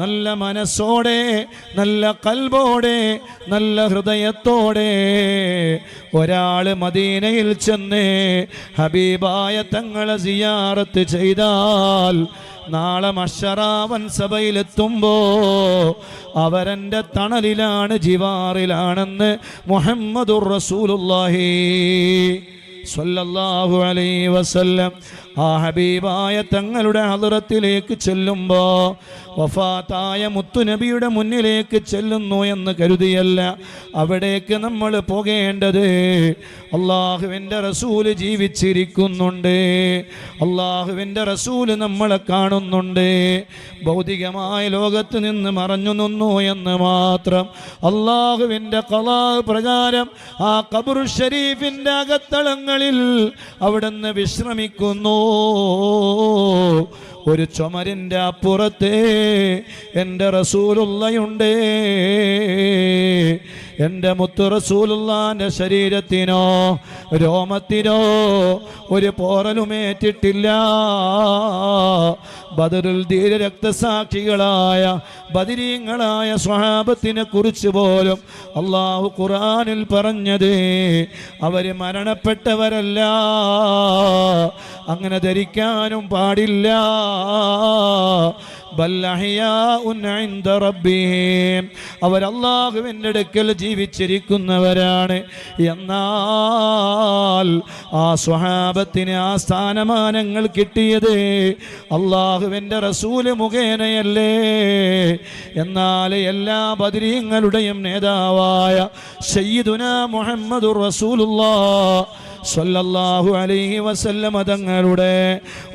നല്ല മനസ്സോടെ നല്ല കൽബോടെ നല്ല ഹൃദയത്തോടെ ഒരാൾ മദീനയിൽ ചെന്ന് ഹബീബായ തങ്ങളെ സിയാറത്ത് ചെയ്താൽ നാളെ മഷറാവൻ സഭയിലെത്തുമ്പോ അവരെ തണലിലാണ് ജിവാറിലാണെന്ന് റസൂലുള്ളാഹി സ്വല്ലല്ലാഹു അലൈഹി വസല്ലം ആ ഹബീബായ തങ്ങളുടെ അതിറത്തിലേക്ക് ചെല്ലുമ്പോ വഫാത്തായ മുത്തുനബിയുടെ മുന്നിലേക്ക് ചെല്ലുന്നു എന്ന് കരുതിയല്ല. അവിടേക്ക് നമ്മൾ പോകേണ്ടത് അള്ളാഹുവിന്റെ റസൂൽ ജീവിച്ചിരിക്കുന്നുണ്ട്. അള്ളാഹുവിന്റെ റസൂൽ നമ്മളെ കാണുന്നുണ്ട്. ഭൗതികമായ ലോകത്ത് നിന്ന് മറഞ്ഞു നിന്നു എന്ന് മാത്രം അള്ളാഹുവിന്റെ കലാ പ്രകാരം ആ കബുർ ഷരീഫിന്റെ അകത്തളങ്ങളിൽ അവിടുന്ന് വിശ്രമിക്കുന്നു. ഒരു ചുമരിന്റെ അപ്പുറത്തെ എന്റെ റസൂലുള്ളയുണ്ട്. എന്റെ മുത്തു റസൂലുള്ളാന്റെ ശരീരത്തിനോ രോമത്തിനോ ഒരു പോറലുമേറ്റിട്ടില്ല ബദറിൽ ധീര രക്തസാക്ഷികളായ ബദിരീങ്ങളായ സ്വഹാബത്തിനെ കുറിച്ച് പോലും അള്ളാഹു ഖുറാനിൽ പറഞ്ഞത് അവർ മരണപ്പെട്ടവരല്ല. അങ്ങനെ ധരിക്കാനും പാടില്ല. അവർ അള്ളാഹുവിന്റെ അടുക്കൽ ജീവിച്ചിരിക്കുന്നവരാണ്. എന്നാൽ ആ സ്വഹാബത്തിന് ആ സ്ഥാനമാനങ്ങൾ കിട്ടിയത് അള്ളാഹുവിന്റെ റസൂൽ മുഖേനയല്ലേ. എന്നാൽ എല്ലാ ബദരീങ്ങളുടെയും നേതാവായ സയ്യിദുന മുഹമ്മദുർ റസൂലുള്ള സ്വല്ലല്ലാഹു അലൈഹി വസല്ലമ തങ്ങളുടെ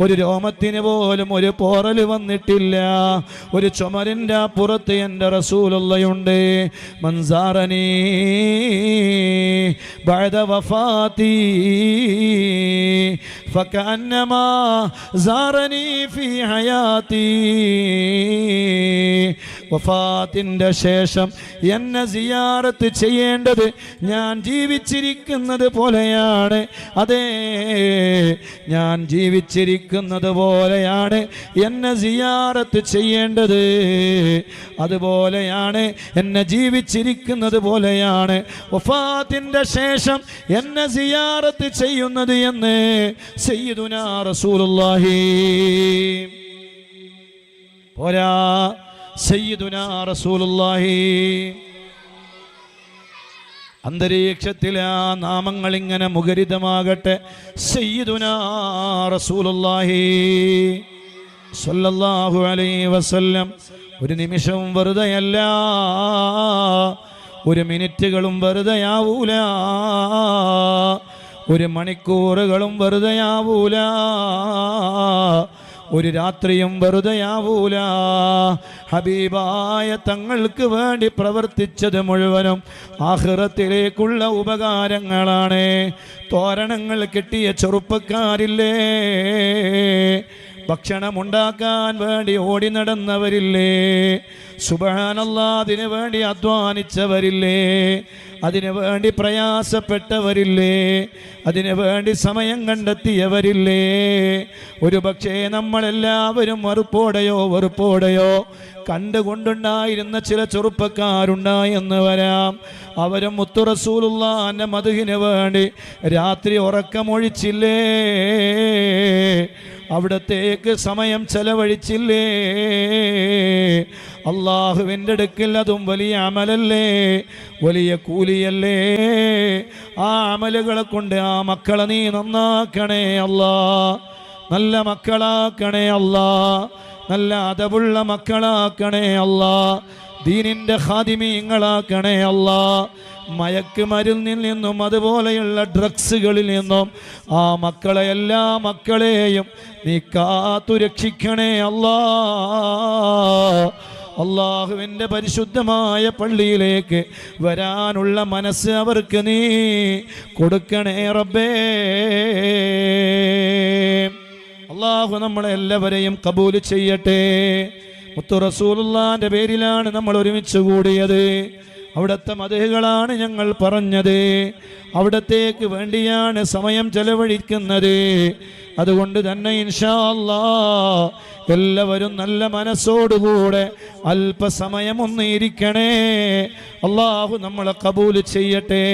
ഒരു രോമത്തിന് പോലും ഒരു പോറൽ വന്നിട്ടില്ല ഒരു ചുമരിൻ്റെ പുറത്ത് എൻ്റെ റസൂലുള്ളയുണ്ട് മൻസാറനീ بعد وفاتي فكأنما زارني في حياتي വഫാത്തിന്റെ ശേഷം എന്നെ സിയാറത്ത് ചെയ്യേണ്ടത് ഞാൻ ജീവിച്ചിരിക്കുന്നത് പോലെയാണ്. അതേ ഞാൻ ജീവിച്ചിരിക്കുന്നത് പോലെയാണ് എന്നെ സിയാറത്ത് ചെയ്യേണ്ടത്. അതുപോലെയാണ് എന്നെ ജീവിച്ചിരിക്കുന്നത് പോലെയാണ് വഫാത്തിന്റെ ശേഷം എന്നെ സിയാറത്ത് ചെയ്യുന്നത് എന്ന് സയ്യിദുനാ റസൂലുള്ളാഹി. പോരാ. സയ്യിദുനാ അന്തരീക്ഷത്തിൽ ആ നാമങ്ങൾ ഇങ്ങനെ മുഖരിതമാകട്ടെ. സയ്യിദുനാ അലൈഹി വസല്ലം. ഒരു നിമിഷവും വെറുതെയല്ല. ഒരു മിനിറ്റുകളും വെറുതെയാവൂല. ഒരു മണിക്കൂറുകളും വെറുതെയാവൂല. ഒരു രാത്രിയും വെറുതെയാവൂല. ഹബീബായ തങ്ങൾക്ക് വേണ്ടി പ്രവർത്തിച്ചത് മുഴുവനും ആഹ്റത്തിലേക്കുള്ള ഉപകാരങ്ങളാണ്. തോരണങ്ങൾ കിട്ടിയ ചെറുപ്പക്കാരില്ലേ? ഭക്ഷണമുണ്ടാക്കാൻ വേണ്ടി ഓടി നടന്നവരില്ലേ? സുബാനല്ലാ വേണ്ടി അധ്വാനിച്ചവരില്ലേ? അതിനു വേണ്ടി പ്രയാസപ്പെട്ടവരില്ലേ? അതിനു വേണ്ടി സമയം കണ്ടെത്തിയവരില്ലേ? ഒരു പക്ഷേ നമ്മളെല്ലാവരും വെറുപ്പോടെയോ വെറുപ്പോടെയോ കണ്ടുകൊണ്ടുണ്ടായിരുന്ന ചില ചെറുപ്പക്കാരുണ്ടായെന്ന് വരാം. അവരും മുത്തുറസൂലുള്ള മധുവിന് വേണ്ടി രാത്രി ഉറക്കമൊഴിച്ചില്ലേ? അവിടത്തേക്ക് സമയം ചെലവഴിച്ചില്ലേ? അള്ളാഹുവിന്റെ അടുക്കൽ അതും വലിയ അമലല്ലേ? വലിയ കൂലിയല്ലേ? ആ അമലുകളെ കൊണ്ട് ആ മക്കളെ നീ നന്നാക്കണേ അല്ലാ. നല്ല മക്കളാക്കണേ അല്ലാ. നല്ല അതവുള്ള മക്കളാക്കണേ അല്ലാ. ദീനിന്റെ ഹാദിമീങ്ങളാക്കണേ അല്ലാ. മയക്കുമരുന്നിൽ നിന്നും അതുപോലെയുള്ള ഡ്രഗ്സുകളിൽ നിന്നും ആ മക്കളെ എല്ലാ മക്കളെയും നീ കാത്തുരക്ഷിക്കണേ അല്ലാ. അള്ളാഹുവിന്റെ പരിശുദ്ധമായ പള്ളിയിലേക്ക് വരാനുള്ള മനസ്സ് അവർക്ക് നീ കൊടുക്കണേ റബ്ബേ. അള്ളാഹു നമ്മളെ എല്ലാവരെയും കബൂൽ ചെയ്യട്ടെ. മുത്തു റസൂലുള്ളാന്റെ പേരിലാണ് നമ്മൾ ഒരുമിച്ച് കൂടിയത്. അവിടുത്തെ മതകളാണ് ഞങ്ങൾ പറഞ്ഞത്. അവിടത്തേക്ക് വേണ്ടിയാണ് സമയം ചെലവഴിക്കുന്നത്. അതുകൊണ്ട് തന്നെ ഇൻഷാ അല്ലാ എല്ലാവരും നല്ല മനസ്സോടുകൂടെ അല്പസമയം ഒന്ന് അള്ളാഹു നമ്മളെ കബൂൽ ചെയ്യട്ടെ.